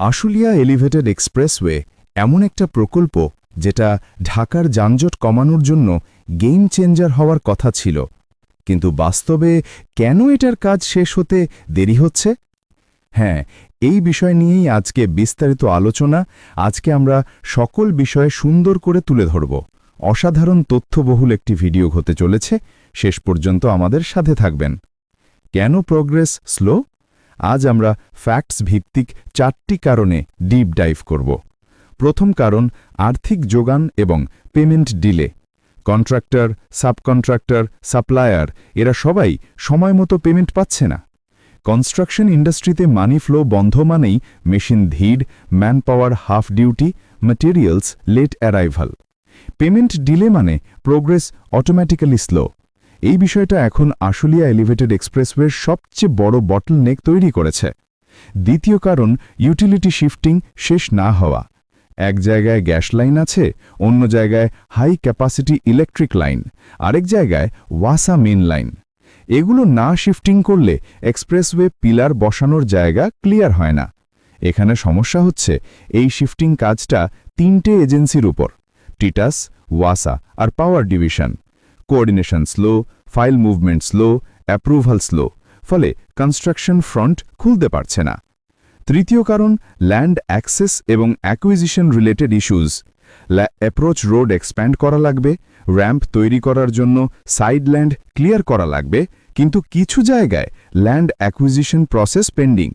Ashulia elevated expressway এমন একটা প্রকল্প যেটা ঢাকার যানজট কমানোর জন্য গেম চেঞ্জার হওয়ার কথা ছিল। কিন্তু বাস্তবে কেন এটার কাজ শেষ হতে দেরি হচ্ছে? হ্যাঁ এই বিষয় নিয়েই আজকে বিস্তারিত আলোচনা। আজকে আমরা সকল বিষয়ে সুন্দর করে তুলে ধরব। অসাধারণ তথ্যবহুল একটি ভিডিও হতে চলেছে। শেষ পর্যন্ত আমাদের সাথে থাকবেন। কেন প্রোগ্রেস স্লো আজ আমরা ফ্যাক্টস ভিত্তিক চারটি কারণে ডিপ ডাইভ করব। প্রথম কারণ, আর্থিক যোগান এবং payment delay contractor subcontractor supplier এরা সবাই সময়মতো পেমেন্ট পাচ্ছে না। কনস্ট্রাকশন ইন্ডাস্ট্রিতে মানি ফ্লো বন্ধ মানেই মেশিন ধীর man power half duty materials late arrival payment delay মানে প্রোগ্রেস অটোমেটিক্যালি স্লো এই বিষয়টা এখন আশুলিয়া এলিভেটেড এক্সপ্রেসওয়ের সবচেয়ে বড় বটল নেক তৈরি করেছে। দ্বিতীয় কারণ ইউটিলিটি শিফটিং শেষ না হওয়া। এক জায়গায় গ্যাস লাইন আছে, অন্য জায়গায় হাই ক্যাপাসিটি ইলেকট্রিক লাইন আরেক জায়গায় ওয়াসা মেন লাইন এগুলো না শিফটিং করলে এক্সপ্রেসওয়ে পিলার বসানোর জায়গা ক্লিয়ার হয় না। এখানে সমস্যা হচ্ছে, এই শিফটিং কাজটা তিনটে এজেন্সির উপর টিটাস ওয়াসা আর power division coordination slow file movement slow approval slow ফলে কনস্ট্রাকশন ফ্রন্ট খুলতে পারছে না। তৃতীয় কারণ ল্যান্ড অ্যাক্সেস এবং acquisition related issues approach road expand করা লাগবে র্যাম্প তৈরি করার জন্য সাইড ল্যান্ড ক্লিয়ার করা লাগবে, কিন্তু কিছু জায়গায় land acquisition process pending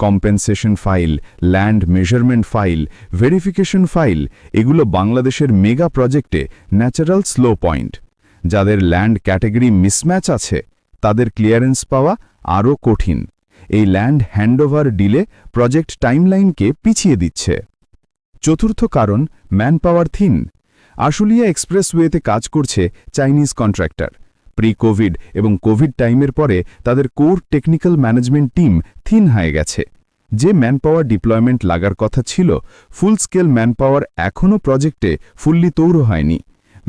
compensation file land measurement file verification file এগুলো বাংলাদেশের মেগা প্রজেক্টে ন্যাচারাল স্লো পয়েন্ট যাদের ল্যান্ড ক্যাটেগরি মিসম্যাচ আছে, তাদের ক্লিয়ারেন্স পাওয়া আরও কঠিন। এই ল্যান্ড হ্যান্ডওভার ডিলে প্রজেক্ট টাইমলাইনকে পিছিয়ে দিচ্ছে। চতুর্থ কারণ ম্যানপাওয়ার থিন আশুলিয়া এক্সপ্রেসওয়েতে কাজ করছে চাইনিজ কন্ট্রাক্টর প্রি কোভিড এবং কোভিড টাইমের পরে তাদের core technical management team thin হয়ে গেছে। যে ম্যানপাওয়ার ডিপ্লয়মেন্ট লাগার কথা ছিল ফুল স্কেল ম্যানপাওয়ার এখনও প্রজেক্টে ফুল্লি তৌর হয়নি।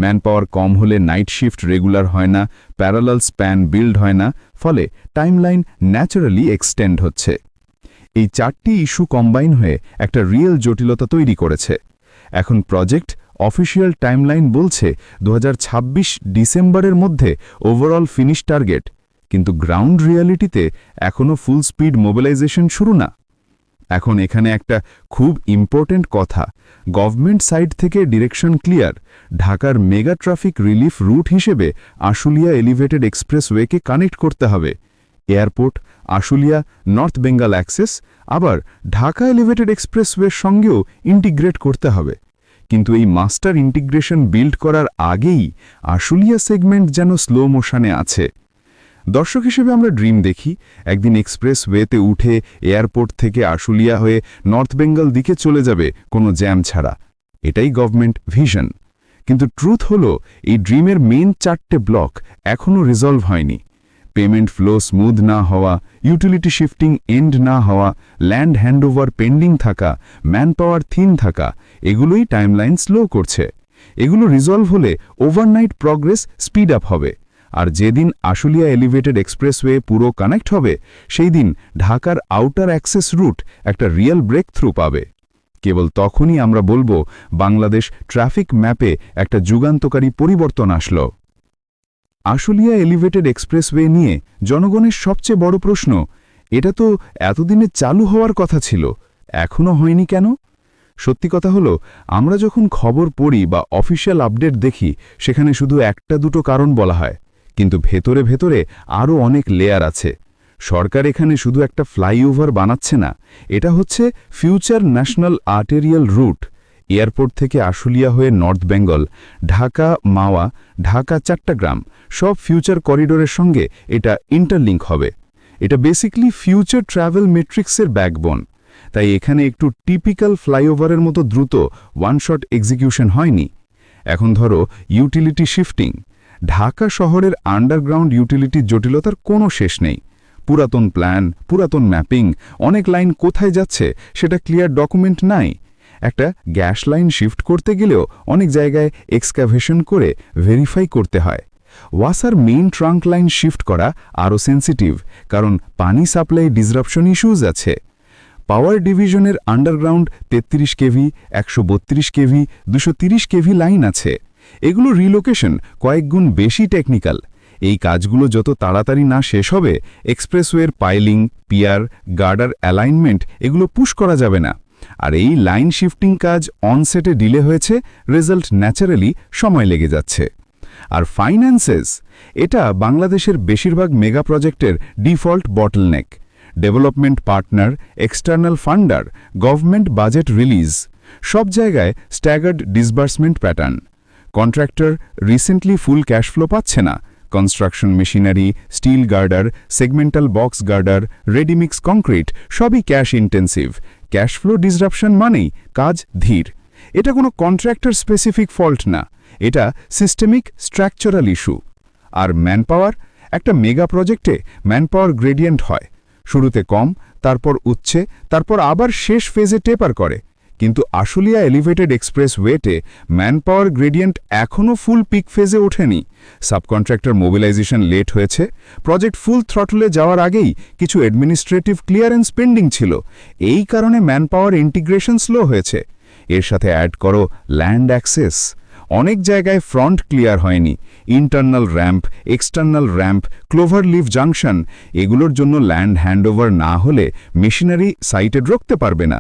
ম্যানপাওয়ার কম হলে নাইট শিফট রেগুলার হয় না, প্যারালাল স্প্যান বিল্ড হয় না, ফলে টাইমলাইন ন্যাচারালি এক্সটেন্ড হচ্ছে। এই চারটি ইস্যু কম্বাইন হয়ে একটা রিয়েল জটিলতা তৈরি করেছে। এখন প্রজেক্ট অফিসিয়াল টাইমলাইন বলছে দু হাজার ছাব্বিশ ডিসেম্বরের মধ্যে ওভারঅল ফিনিশ টার্গেট, কিন্তু গ্রাউন্ড রিয়ালিটিতে এখনও ফুল স্পিড মোবিলাইজেশন শুরু না। এখন এখানে একটা খুব ইম্পর্টেন্ট কথা। গভর্নমেন্ট সাইড থেকে ডিরেকশন ক্লিয়ার ঢাকার মেগা ট্রাফিক রিলিফ রুট হিসেবে আশুলিয়া এলিভেটেড এক্সপ্রেসওয়েকে কানেক্ট করতে হবে। Airport Ashulia north Bengal access আবার ঢাকা এলিভেটেড এক্সপ্রেসওয়ের সঙ্গেও ইন্টিগ্রেট করতে হবে। কিন্তু এই মাস্টার ইন্টিগ্রেশন বিল্ড করার আগেই আশুলিয়া সেগমেন্ট যেন স্লো মোশনে আছে। দর্শক হিসেবে আমরা ড্রিম দেখি। একদিন এক্সপ্রেস ওয়েতে উঠে এয়ারপোর্ট থেকে আশুলিয়া হয়ে নর্থ বেঙ্গল দিকে চলে যাবে কোনো জ্যাম ছাড়া। এটাই গভর্নমেন্ট ভিশন। কিন্তু ট্রুথ হল, এই ড্রিমের মেন চারটে ব্লক এখনও রিজলভ হয়নি। পেমেন্ট ফ্লো স্মুথ না হওয়া ইউটিলিটি শিফটিং এন্ড না হওয়া ল্যান্ড হ্যান্ডওভার পেন্ডিং থাকা ম্যান পাওয়ার থিন থাকা, এগুলোই টাইমলাইন স্লো করছে। এগুলো রিজলভ হলে ওভারনাইট প্রগ্রেস স্পিড আপ হবে। আর যেদিন আশুলিয়া এলিভেটেড এক্সপ্রেসওয়ে পুরো কানেক্ট হবে সেই দিন ঢাকার আউটার অ্যাক্সেস রুট একটা রিয়েল ব্রেক থ্রু পাবে। কেবল তখনই আমরা বলব, বাংলাদেশ ট্রাফিক ম্যাপে একটা যুগান্তকারী পরিবর্তন আসলো। আশুলিয়া এলিভেটেড এক্সপ্রেসওয়ে নিয়ে জনগণের সবচেয়ে বড় প্রশ্ন, এটা তো এতদিনে চালু হওয়ার কথা ছিল এখনও হয়নি কেন? সত্যি কথা হলো, আমরা যখন খবর পড়ি বা অফিসিয়াল আপডেট দেখি, সেখানে শুধু একটা দুটো কারণ বলা হয়। কিন্তু ভেতরে ভেতরে আরও অনেক লেয়ার আছে। সরকার এখানে শুধু একটা ফ্লাইওভার বানাচ্ছে না, এটা হচ্ছে future national arterial route airport থেকে আশুলিয়া হয়ে নর্থ বেঙ্গল ঢাকা, মাওয়া, ঢাকা, চাট্টাগ্রাম, সব ফিউচার করিডোরের সঙ্গে এটা ইন্টারলিঙ্ক হবে। এটা বেসিকলি ফিউচার ট্রাভেল মেট্রিক্সের ব্যাকবোন তাই এখানে একটু টিপিক্যাল ফ্লাইওভারের মতো দ্রুত ওয়ান শট এক্সিকিউশন হয়নি। এখন ধরো ইউটিলিটি শিফটিং ঢাকা শহরের আন্ডারগ্রাউন্ড ইউটিলিটির জটিলতার কোনো শেষ নেই। পুরাতন প্ল্যান পুরাতন ম্যাপিং অনেক লাইন কোথায় যাচ্ছে সেটা ক্লিয়ার ডকুমেন্ট নাই। একটা গ্যাস লাইন শিফট করতে গেলেও অনেক জায়গায় এক্সক্যাভেশন করে ভেরিফাই করতে হয়। ওয়াসার মেইন ট্রাঙ্ক লাইন শিফট করা আরও সেন্সিটিভ কারণ পানি সাপ্লাই ডিসরাপশন ইস্যুজ আছে। পাওয়ার ডিভিশনের আন্ডারগ্রাউন্ড তেত্রিশ কেভি, একশো বত্রিশ কেভি, দুশো কেভি লাইন আছে। এগুলো রিলোকেশন কয়েকগুণ বেশি টেকনিক্যাল এই কাজগুলো যত তাড়াতাড়ি না শেষ হবে এক্সপ্রেসওয়ের পাইলিং পিয়ার গার্ডার অ্যালাইনমেন্ট এগুলো পুশ করা যাবে না। আর এই লাইন শিফটিং কাজ অনসেটে ডিলে হয়েছে রেজাল্ট ন্যাচারালি সময় লেগে যাচ্ছে। আর ফাইন্যান্সেস এটা বাংলাদেশের বেশিরভাগ মেগা প্রজেক্টের default bottleneck development partner external funder government budget release সব জায়গায় staggered disbursement pattern contractor recently full cash flow পাচ্ছে না। Construction machinery, steel girder, segmental box girder, readymix concrete, সবই cash intensive. Cash flow disruption মানেই কাজ ধীর। এটা কোনো কন্ট্রাক্টর স্পেসিফিক ফল্ট না। এটা সিস্টেমিক স্ট্রাকচারাল ইস্যু। আর ম্যানপাওয়ার? একটা মেগা প্রজেক্টে ম্যানপাওয়ার গ্রেডিয়েন্ট হয়। শুরুতে কম, তারপর উচ্ছে, তারপর আবার শেষ ফেজে টেপার করে। কিন্তু আশুলিয়া এলিভেটেড এক্সপ্রেস ওয়েটে ম্যানপাওয়ার গ্রেডিয়েন্ট এখনও ফুল পিক ফেজে ওঠেনি। সাবকন্ট্রাক্টর মোবিলাইজেশন লেট হয়েছে। প্রজেক্ট ফুল থ্রটলে যাওয়ার আগেই কিছু অ্যাডমিনিস্ট্রেটিভ ক্লিয়ারেন্স পেন্ডিং ছিল। এই কারণে ম্যানপাওয়ার ইন্টিগ্রেশন স্লো হয়েছে। এর সাথে অ্যাড করো ল্যান্ড অ্যাক্সেস অনেক জায়গায় ফ্রন্ট ক্লিয়ার হয়নি। Internal ramp external ramp clover leaf junction এগুলোর জন্য ল্যান্ড হ্যান্ডওভার না হলে মেশিনারি সাইটে ঢুকতে পারবে না।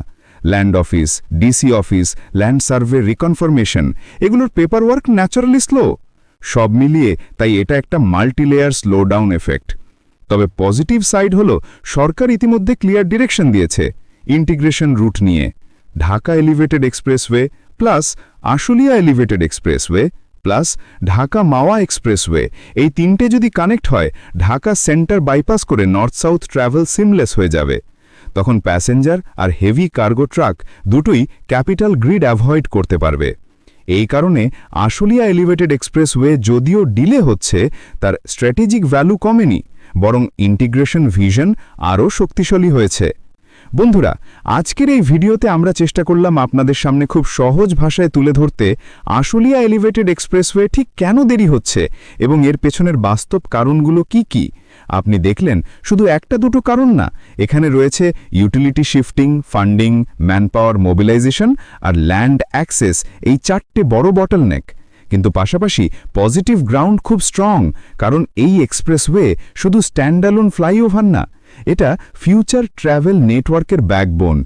Land office DC office land survey reconfirmation এগুলোর পেপার ওয়ার্ক ন্যাচারালি স্লো সব মিলিয়ে তাই এটা একটা মাল্টিলেয়ার স্লো ডাউন এফেক্ট তবে পজিটিভ সাইড হল, সরকার ইতিমধ্যে ক্লিয়ার ডিরেকশন দিয়েছে ইন্টিগ্রেশন রুট নিয়ে। Dhaka elevated expressway plus Ashulia elevated expressway plus Dhaka Mawa expressway এই তিনটে যদি কানেক্ট হয়, ঢাকা সেন্টার বাইপাস করে নর্থ সাউথ ট্রাভেল সিমলেস হয়ে যাবে। তখন প্যাসেঞ্জার আর হেভি কার্গো ট্রাক দুটোই ক্যাপিটাল গ্রিড অ্যাভয়েড করতে পারবে। এই কারণে আশুলিয়া এলিভেটেড এক্সপ্রেসওয়ে যদিও ডিলে হচ্ছে, তার স্ট্র্যাটেজিক ভ্যালু কমেনি, বরং ইন্টিগ্রেশন ভিশন আরও শক্তিশালী হয়েছে। বন্ধুরা, আজকের এই ভিডিওতে আমরা চেষ্টা করলাম আপনাদের সামনে খুব সহজ ভাষায় তুলে ধরতে আশুলিয়া এলিভেটেড এক্সপ্রেসওয়ে ঠিক কেন দেরি হচ্ছে এবং এর পেছনের বাস্তব কারণগুলো কি কি। আপনি দেখলেন, শুধু একটা দুটো কারণ না। এখানে রয়েছে utility shifting funding manpower mobilisation আর ল্যান্ড অ্যাক্সেস এই চারটে বড় বটলনেক কিন্তু পাশাপাশি পজিটিভ গ্রাউন্ড খুব স্ট্রং কারণ এই এক্সপ্রেসওয়ে শুধু স্ট্যান্ডালোন ফ্লাইওভার না, এটা ফিউচার ট্র্যাভেল নেটওয়ার্কের ব্যাকবোন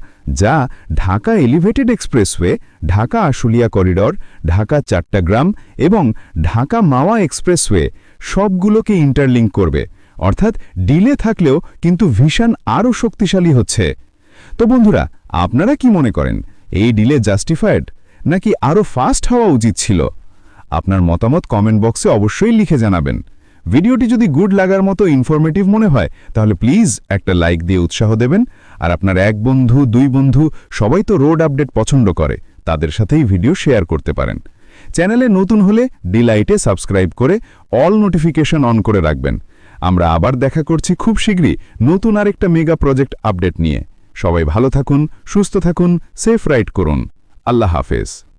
যা Dhaka elevated expressway Dhaka Ashulia corridor Dhaka Chattogram এবং ঢাকা মাওয়া এক্সপ্রেসওয়ে সবগুলোকে ইন্টারলিঙ্ক করবে। অর্থাৎ ডিলে থাকলেও কিন্তু ভিশন আরও শক্তিশালী হচ্ছে। তো বন্ধুরা, আপনারা কি মনে করেন, এই ডিলে জাস্টিফাইড নাকি আরও ফাস্ট হওয়া উচিত ছিল? আপনার মতামত কমেন্ট বক্সে অবশ্যই লিখে জানাবেন। ভিডিওটি যদি গুড লাগার মতো ইনফরমেটিভ মনে হয়, তাহলে প্লিজ একটা লাইক দিয়ে উৎসাহ দেবেন। আর আপনার এক বন্ধু, দুই বন্ধু, সবাই তো রোড আপডেট পছন্দ করে, তাদের সাথেই ভিডিও শেয়ার করতে পারেন। চ্যানেলে নতুন হলে ডিলাইটে সাবস্ক্রাইব করে অল নোটিফিকেশন অন করে রাখবেন। আমরা আবার দেখা করছি খুব শীঘ্রই নতুন আরেকটা মেগা প্রজেক্ট আপডেট নিয়ে। সবাই ভালো থাকুন, সুস্থ থাকুন, সেফ রাইড করুন। আল্লাহ হাফেজ।